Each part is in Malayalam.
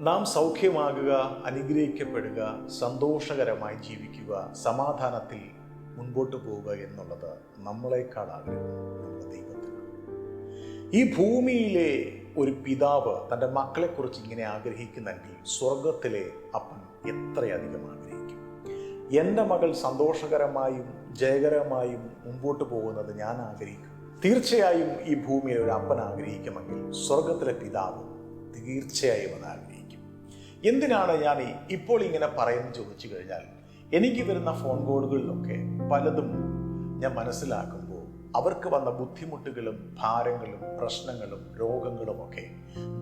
നാം സൗഖ്യമാകുക അനുഗ്രഹിക്കപ്പെടുക സന്തോഷകരമായി ജീവിക്കുക സമാധാനത്തിൽ മുൻപോട്ട് പോവുക എന്നുള്ളത് നമ്മളെക്കാൾ ആഗ്രഹം നമ്മുടെ ദൈവത്തിന്. ഈ ഭൂമിയിലെ ഒരു പിതാവ് തന്റെ മക്കളെക്കുറിച്ച് ഇങ്ങനെ ആഗ്രഹിക്കുന്നെങ്കിൽ സ്വർഗത്തിലെ അപ്പൻ എത്രയധികം ആഗ്രഹിക്കും? എന്റെ മകൾ സന്തോഷകരമായും ജയകരമായും മുമ്പോട്ട് പോകുന്നത് ഞാൻ ആഗ്രഹിക്കും. തീർച്ചയായും ഈ ഭൂമിയിൽ ഒരു അപ്പൻ ആഗ്രഹിക്കുമെങ്കിൽ സ്വർഗത്തിലെ പിതാവ് തീർച്ചയായും അത് എന്തിനാണ് ഞാൻ ഇപ്പോൾ ഇങ്ങനെ പറയുന്നത് ചോദിച്ചു കഴിഞ്ഞാൽ എനിക്ക് വരുന്ന ഫോൺ കോളുകളിലൊക്കെ പലതും ഞാൻ മനസ്സിലാക്കുമ്പോൾ അവർക്ക് വന്ന ബുദ്ധിമുട്ടുകളും ഭാരങ്ങളും പ്രശ്നങ്ങളും രോഗങ്ങളുമൊക്കെ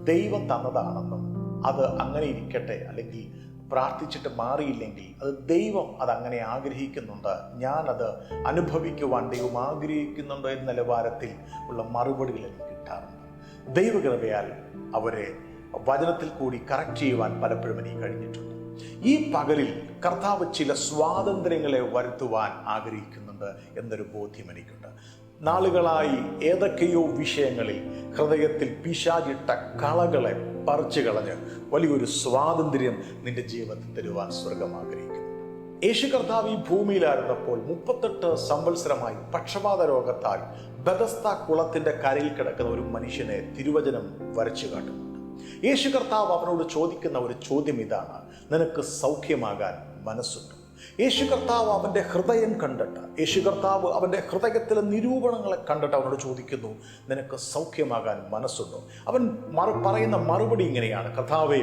ദൈവം തന്നതാണെന്നും അത് അങ്ങനെ ഇരിക്കട്ടെ അല്ലെങ്കിൽ പ്രാർത്ഥിച്ചിട്ട് മാറിയില്ലെങ്കിൽ അത് ദൈവം അത് അങ്ങനെ ആഗ്രഹിക്കുന്നുണ്ട്. ഞാനത് അനുഭവിക്കുവാൻ ദൈവം ആഗ്രഹിക്കുന്നുണ്ട് എന്ന നിലവാരത്തിൽ ഉള്ള മറുപടികൾ എനിക്ക് കിട്ടാറുണ്ട്. ദൈവകൃപയാൽ അവരെ വചനത്തിൽ കൂടി കറക്റ്റ് ചെയ്യുവാൻ പലപ്പോഴും എനിക്ക് കഴിഞ്ഞിട്ടുണ്ട്. ഈ പകലിൽ കർത്താവ് ചില സ്വാതന്ത്ര്യങ്ങളെ വരുത്തുവാൻ ആഗ്രഹിക്കുന്നുണ്ട് എന്നൊരു ബോധ്യം എനിക്കുണ്ട്. നാളുകളായി ഏതൊക്കെയോ വിഷയങ്ങളിൽ ഹൃദയത്തിൽ പിശാചിട്ട കളകളെ പറിച്ചു കളഞ്ഞ് വലിയൊരു സ്വാതന്ത്ര്യം നിന്റെ ജീവിതത്തിൽ തരുവാൻ സ്വർഗം ആഗ്രഹിക്കുന്നു. യേശു കർത്താവ് ഈ ഭൂമിയിലായിരുന്നപ്പോൾ മുപ്പത്തെട്ട് സംവത്സരമായി പക്ഷപാത രോഗത്താൽ ബദസ്ത കുളത്തിന്റെ കരയിൽ കിടക്കുന്ന ഒരു മനുഷ്യനെ തിരുവചനം വരച്ചു കാട്ടുന്നുണ്ട് യേശു കർത്താവ് അവനോട് ചോദിക്കുന്ന ഒരു ചോദ്യം ഇതാണ്. നിനക്ക് സൗഖ്യമാകാൻ മനസ്സുണ്ടോ? യേശു കർത്താവ് അവന്റെ ഹൃദയം കണ്ടിട്ട് യേശു കർത്താവ് അവന്റെ ഹൃദയത്തിലെ നിരൂപണങ്ങളെ കണ്ടിട്ട് അവനോട് ചോദിക്കുന്നു നിനക്ക് സൗഖ്യമാകാൻ മനസ്സുണ്ടോ? അവൻ മറു പറയുന്ന മറുപടി ഇങ്ങനെയാണ്. കർത്താവേ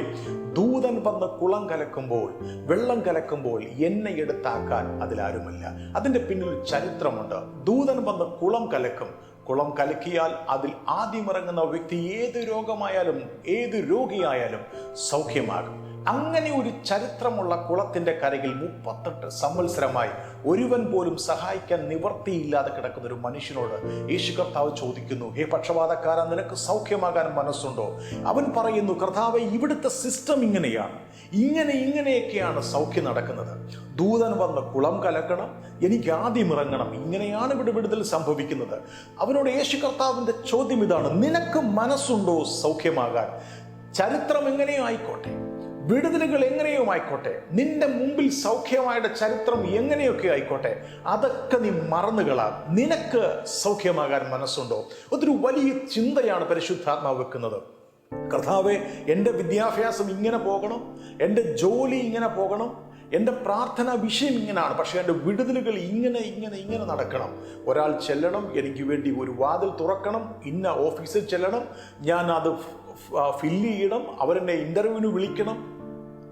ദൂതൻ വന്ന് കുളം കലക്കുമ്പോൾ വെള്ളം കലക്കുമ്പോൾ എന്നെ എടുത്താക്കാൻ അതിലാരുമില്ല അതിന്റെ പിന്നിൽ ചരിത്രമുണ്ട്. ദൂതൻ വന്ന് കുളം കലക്കും കുളം കലക്കിയാൽ അതിൽ ആദ്യം ഇറങ്ങുന്ന വ്യക്തി ഏത് രോഗമായാലും ഏത് രോഗിയായാലും സൗഖ്യമാകും. അങ്ങനെ ഒരു ചരിത്രമുള്ള കുളത്തിന്റെ കരയിൽ മുപ്പത്തെട്ട് സംവത്സരമായി ഒരുവൻ പോലും സഹായിക്കാൻ നിവർത്തിയില്ലാതെ കിടക്കുന്ന ഒരു മനുഷ്യനോട് യേശു കർത്താവ് ചോദിക്കുന്നു ഹേ പക്ഷപാതക്കാര നിനക്ക് സൗഖ്യമാകാൻ മനസ്സുണ്ടോ? അവൻ പറയുന്നു കർത്താവ് ഇവിടുത്തെ സിസ്റ്റം ഇങ്ങനെയാണ്. ഇങ്ങനെ ഇങ്ങനെയൊക്കെയാണ് സൗഖ്യം നടക്കുന്നത്. ദൂതൻ വന്ന് കുളം കലക്കണം എനിക്ക് ആദ്യം ഇറങ്ങണം. ഇങ്ങനെയാണ് ഇവിടെ വിടുതൽ സംഭവിക്കുന്നത്. അവനോട് യേശു കർത്താവിന്റെ ചോദ്യം ഇതാണ് നിനക്ക് മനസ്സുണ്ടോ സൗഖ്യമാകാൻ? ചരിത്രം എങ്ങനെയോ ആയിക്കോട്ടെ വിടുതലുകൾ എങ്ങനെയും ആയിക്കോട്ടെ. നിന്റെ മുമ്പിൽ സൗഖ്യമായുടെ ചരിത്രം എങ്ങനെയൊക്കെ ആയിക്കോട്ടെ അതൊക്കെ നീ മറന്നുകളാ നിനക്ക് സൗഖ്യമാകാൻ മനസ്സുണ്ടോ? അതൊരു വലിയ ചിന്തയാണ് പരിശുദ്ധാത്മാവ് വെക്കുന്നത്. കർത്താവെ എന്റെ വിദ്യാഭ്യാസം ഇങ്ങനെ പോകണം എന്റെ ജോലി ഇങ്ങനെ പോകണം എന്റെ പ്രാർത്ഥന വിഷയം ഇങ്ങനെയാണ് പക്ഷേ എന്റെ വിടുതലുകൾ ഇങ്ങനെ ഇങ്ങനെ ഇങ്ങനെ നടക്കണം. ഒരാൾ ചെല്ലണം എനിക്ക് വേണ്ടി ഒരു വാതിൽ തുറക്കണം ഇന്ന ഓഫീസിൽ ചെല്ലണം ഞാൻ അത് ഫില്ല് ചെയ്യണം അവരെന്നെ ഇന്റർവ്യൂവിന് വിളിക്കണം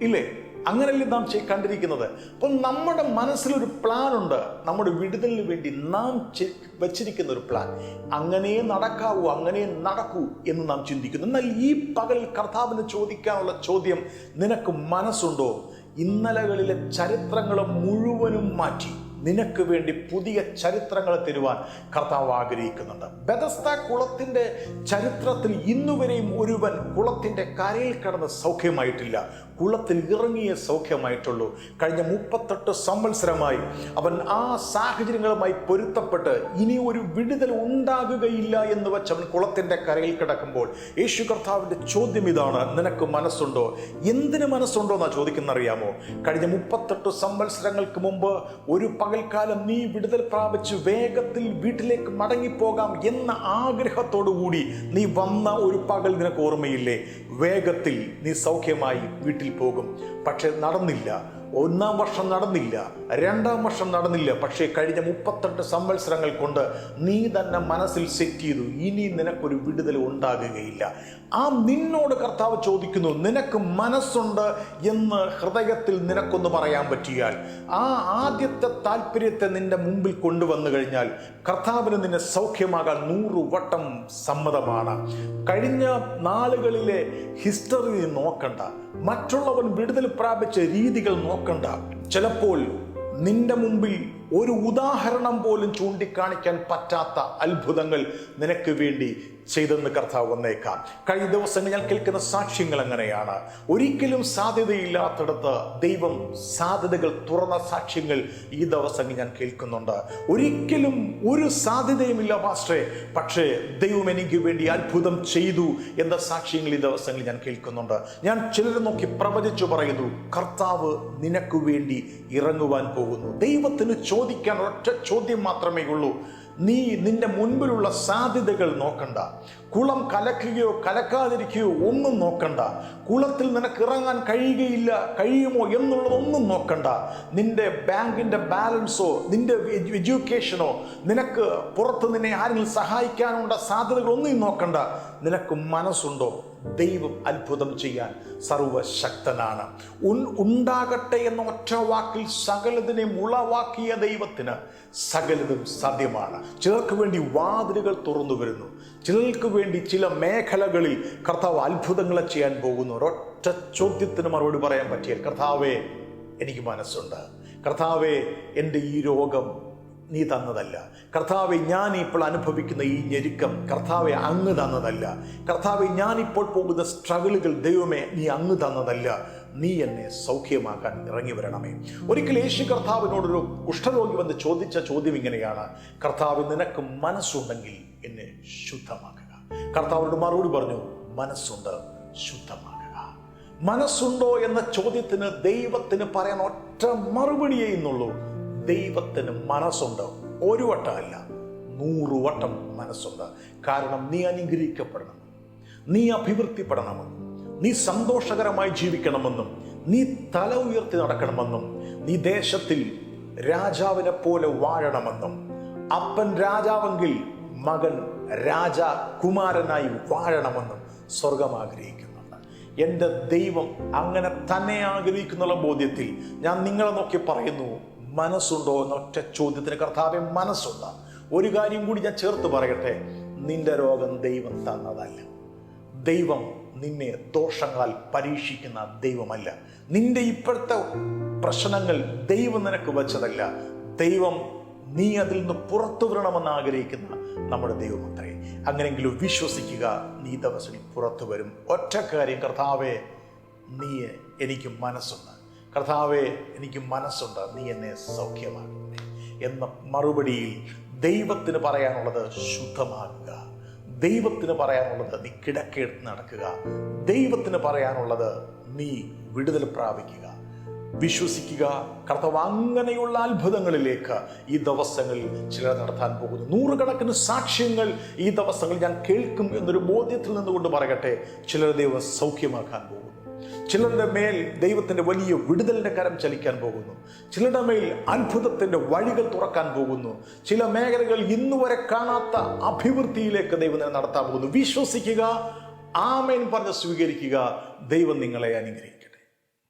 ഇല്ലേ? അങ്ങനെയല്ലേ നാം കണ്ടിരിക്കുന്നത്. അപ്പോൾ നമ്മുടെ മനസ്സിലൊരു പ്ലാൻ ഉണ്ട് നമ്മുടെ വിടുതലിന് വേണ്ടി നാം വെച്ചിരിക്കുന്ന ഒരു പ്ലാൻ. അങ്ങനെ നടക്കാവൂ അങ്ങനെ നടക്കൂ എന്ന് നാം ചിന്തിക്കുന്നു. എന്നാൽ ഈ പകലിൽ കർത്താവിന് ചോദിക്കാനുള്ള ചോദ്യം നിനക്ക് മനസ്സുണ്ടോ? ഇന്നലകളിലെ ചരിത്രങ്ങൾ മുഴുവനും മാറ്റി. നിനക്ക് വേണ്ടി പുതിയ ചരിത്രങ്ങൾ തരുവാൻ കർത്താവ് ആഗ്രഹിക്കുന്നുണ്ട്. ബദസ്ത കുളത്തിന്റെ ചരിത്രത്തിൽ ഇന്നുവരെയും ഒരുവൻ കുളത്തിന്റെ കരയിൽ കിടന്ന് സൗഖ്യമായിട്ടില്ല. കുളത്തിൽ ഇറങ്ങിയ സൗഖ്യമായിട്ടുള്ളൂ. കഴിഞ്ഞ മുപ്പത്തെട്ട് സംവത്സരമായി അവൻ ആ സാഹചര്യങ്ങളുമായി പൊരുത്തപ്പെട്ട് ഇനി ഒരു വിടുതൽ ഉണ്ടാകുകയില്ല എന്ന് വെച്ച് അവൻ കുളത്തിന്റെ കരയിൽ കിടക്കുമ്പോൾ യേശു കർത്താവിന്റെ ചോദ്യം ഇതാണ്. നിനക്ക് മനസ്സുണ്ടോ? എന്തിന് മനസ്സുണ്ടോ എന്നാ ചോദിക്കുന്നറിയാമോ? കഴിഞ്ഞ മുപ്പത്തെട്ട് സംവത്സരങ്ങൾക്ക് മുമ്പ് ഒരു പകൽക്കാലം നീ വിടുതൽ പ്രാപിച്ച് വേഗത്തിൽ വീട്ടിലേക്ക് മടങ്ങിപ്പോകാം എന്ന ആഗ്രഹത്തോടു കൂടി നീ വന്ന ഒരു പകൽ നിനക്ക് ഓർമ്മയില്ലേ? വേഗത്തിൽ നീ സൗഖ്യമായി വീട്ടിൽ പോകും. പക്ഷെ നടന്നില്ല. ഒന്നാം വർഷം നടന്നില്ല രണ്ടാം വർഷം നടന്നില്ല. പക്ഷേ കഴിഞ്ഞ മുപ്പത്തെട്ട് സംവത്സരങ്ങൾ കൊണ്ട് നീ തന്നെ മനസ്സിൽ സെറ്റ് ചെയ്തു ഇനി നിനക്കൊരു വിടുതൽ ഉണ്ടാകുകയില്ല. ആ നിന്നോട് കർത്താവ് ചോദിക്കുന്നു നിനക്ക് മനസ്സുണ്ട് എന്ന് ഹൃദയത്തിൽ നിനക്കൊന്ന് പറയാൻ പറ്റിയാൽ? ആ ആദ്യത്തെ താല്പര്യത്തെ നിന്റെ മുമ്പിൽ കൊണ്ടുവന്നു കഴിഞ്ഞാൽ കർത്താവിന് നിന്നെ സൗഖ്യമാകാൻ നൂറു വട്ടം സമ്മതമാണ്. കഴിഞ്ഞ നാളുകളിലെ ഹിസ്റ്ററി നോക്കണ്ട. മറ്റുള്ളവൻ വിടുതൽ പ്രാപിച്ച രീതികൾ നോക്കണ്ട. ചിലപ്പോൾ നിന്റെ മുമ്പിൽ ഒരു ഉദാഹരണം പോലും ചൂണ്ടിക്കാണിക്കാൻ പറ്റാത്ത അത്ഭുതങ്ങൾ നിനക്ക് വേണ്ടി ചെയ്തെന്ന് കർത്താവ് വന്നേക്കാം. കഴിഞ്ഞ ദിവസങ്ങൾ ഞാൻ കേൾക്കുന്ന സാക്ഷ്യങ്ങൾ അങ്ങനെയാണ്. ഒരിക്കലും സാധ്യതയില്ലാത്തടത്ത് ദൈവം സാധ്യതകൾ തുറന്ന സാക്ഷ്യങ്ങൾ ഈ ദിവസങ്ങൾ ഞാൻ കേൾക്കുന്നുണ്ട്. ഒരിക്കലും ഒരു സാധ്യതയുമില്ല മാസ്റ്ററെ പക്ഷേ ദൈവം എനിക്ക് വേണ്ടി അത്ഭുതം ചെയ്തു എന്ന സാക്ഷ്യങ്ങൾ ഈ ദിവസങ്ങൾ ഞാൻ കേൾക്കുന്നുണ്ട്. ഞാൻ ചിലരെ നോക്കി പ്രവചിച്ചു പറയുന്നു കർത്താവ് നിനക്ക് വേണ്ടി ഇറങ്ങുവാൻ പോകുന്നു. ദൈവത്തിന് ചോദിക്കാൻ ഒറ്റ ചോദ്യം മാത്രമേ ഉള്ളൂ. നീ നിന്റെ മുൻപിലുള്ള സാധ്യതകൾ നോക്കണ്ട. കുളം കലക്കുകയോ കലക്കാതിരിക്കുകയോ ഒന്നും നോക്കണ്ട. കുളത്തിൽ നിനക്ക് ഇറങ്ങാൻ കഴിയുകയില്ല കഴിയുമോ എന്നുള്ളതൊന്നും നോക്കണ്ട. നിന്റെ ബാങ്കിന്റെ ബാലൻസോ നിന്റെ എഡ്യൂക്കേഷനോ നിനക്ക് പുറത്ത് നിന്നെ ആരെങ്കിലും സഹായിക്കാനുള്ള സാധ്യതകളൊന്നും നോക്കണ്ട. നിനക്ക് മനസ്സുണ്ടോ? ദൈവം അത്ഭുതം ചെയ്യാൻ സർവശക്തനാണ്. ഉണ്ടാകട്ടെ എന്ന ഒറ്റ വാക്കിൽ സകലതിനെ മുളവാക്കിയ ദൈവത്തിന് സകലതും സാധ്യമാണ്. ചിലർക്ക് വേണ്ടി വാതിലുകൾ തുറന്നു വരുന്നു. ചിലർക്ക് വേണ്ടി ചില മേഖലകളിൽ കർത്താവ് അത്ഭുതങ്ങളെ ചെയ്യാൻ പോകുന്നു. ഒരൊറ്റ ചോദ്യത്തിന് മറുപടി പറയാൻ പറ്റിയാൽ കർത്താവേ എനിക്ക് മനസ്സുണ്ട്. കർത്താവേ എന്റെ ഈ രോഗം നീ തന്നതല്ല. കർത്താവെ ഞാൻ ഇപ്പോൾ അനുഭവിക്കുന്ന ഈ ഞെരുക്കം കർത്താവെ അങ്ങ് തന്നതല്ല. കർത്താവെ ഞാൻ ഇപ്പോൾ പോകുന്ന സ്ട്രഗിളുകൾ ദൈവമേ നീ അങ്ങ് തന്നതല്ല. നീ എന്നെ സൗഖ്യമാക്കാൻ ഇറങ്ങി വരണമേ. ഒരിക്കൽ യേശു കർത്താവിനോടൊരു കുഷ്ഠരോഗി വന്ന് ചോദിച്ച ചോദ്യം ഇങ്ങനെയാണ്. കർത്താവ് നിനക്ക് മനസ്സുണ്ടെങ്കിൽ എന്നെ ശുദ്ധമാക്കുക. കർത്താവിനോട് മറുപടി പറഞ്ഞു മനസ്സുണ്ട് ശുദ്ധമാക്കുക. മനസ്സുണ്ടോ എന്ന ചോദ്യത്തിന് ദൈവത്തിന് പറയാൻ ഒറ്റ മറുപടിയേ ഇന്നുള്ളൂ. ദൈവത്തിന് മനസ്സുണ്ട്. ഒരു വട്ടമല്ല നൂറ് വട്ടം മനസ്സുണ്ട്. കാരണം നീ അനുഗ്രഹിക്കപ്പെടണം. നീ അഭിവൃദ്ധിപ്പെടണമെന്നും നീ സന്തോഷകരമായി ജീവിക്കണമെന്നും നീ തല ഉയർത്തി നടക്കണമെന്നും നീ ദേശത്തിൽ രാജാവിനെ പോലെ വാഴണമെന്നും അപ്പൻ രാജാവെങ്കിൽ മകൻ രാജകുമാരനായി വാഴണമെന്നും സ്വർഗം ആഗ്രഹിക്കുന്നുണ്ട്. എന്റെ ദൈവം അങ്ങനെ തന്നെ ആഗ്രഹിക്കുന്നുള്ള ബോധ്യത്തിൽ ഞാൻ നിങ്ങളെ നോക്കി പറയുന്നു മനസ്സുണ്ടോ എന്ന ഒറ്റ ചോദ്യത്തിന് കർത്താവെ മനസ്സുണ്ട്. ഒരു കാര്യം കൂടി ഞാൻ ചേർത്ത് പറയട്ടെ. നിന്റെ രോഗം ദൈവം തന്നതല്ല. ദൈവം നിന്നെ ദോഷങ്ങളാൽ പരീക്ഷിക്കുന്ന ദൈവമല്ല. നിന്റെ ഇപ്പോഴത്തെ പ്രശ്നങ്ങൾ ദൈവം നിനക്ക് വച്ചതല്ല. ദൈവം നീ അതിൽ നിന്ന് പുറത്തു വരണമെന്ന് ആഗ്രഹിക്കുന്ന നമ്മുടെ ദൈവമത്രേ. അങ്ങനെയെങ്കിലും വിശ്വസിക്കുക. നീ ദിവസം പുറത്തു വരും. ഒറ്റ കാര്യം കർത്താവെ നീ എനിക്ക് മനസ്സുണ്ട്. കർത്താവെ എനിക്ക് മനസ്സുണ്ട്. നീ എന്നെ സൗഖ്യമാക്കണേ എന്ന മറുപടിയിൽ ദൈവത്തിന് പറയാനുള്ളത് ശുദ്ധമാക്കുക. ദൈവത്തിന് പറയാനുള്ളത് നീ കിടക്കെടുത്ത് നടക്കുക. ദൈവത്തിന് പറയാനുള്ളത് നീ വിടുതൽ പ്രാപിക്കുക. വിശ്വസിക്കുക. കർത്താവ് അങ്ങനെയുള്ള അത്ഭുതങ്ങളിലേക്ക് ഈ ദിവസങ്ങളിൽ ചിലർ നടത്താൻ പോകുന്നു. നൂറുകണക്കിന് സാക്ഷ്യങ്ങൾ ഈ ദിവസങ്ങളിൽ ഞാൻ കേൾക്കും എന്നൊരു ബോധ്യത്തിൽ നിന്നുകൊണ്ട് പറയട്ടെ ചിലർ ദൈവം സൗഖ്യമാക്കാൻ പോകുന്നു. ചിലരുടെ മേൽ ദൈവത്തിന്റെ വലിയ വിടുതലിന്റെ കരം ചലിക്കാൻ പോകുന്നു. ചിലരുടെ മേൽ അത്ഭുതത്തിന്റെ വഴികൾ തുറക്കാൻ പോകുന്നു. ചില മേഖലകൾ ഇന്നുവരെ കാണാത്ത അഭിവൃദ്ധിയിലേക്ക് ദൈവം നടത്താൻ പോകുന്നു. വിശ്വസിക്കുക ആമേൻ പറഞ്ഞ് സ്വീകരിക്കുക. ദൈവം നിങ്ങളെ അനുഗ്രഹിക്കട്ടെ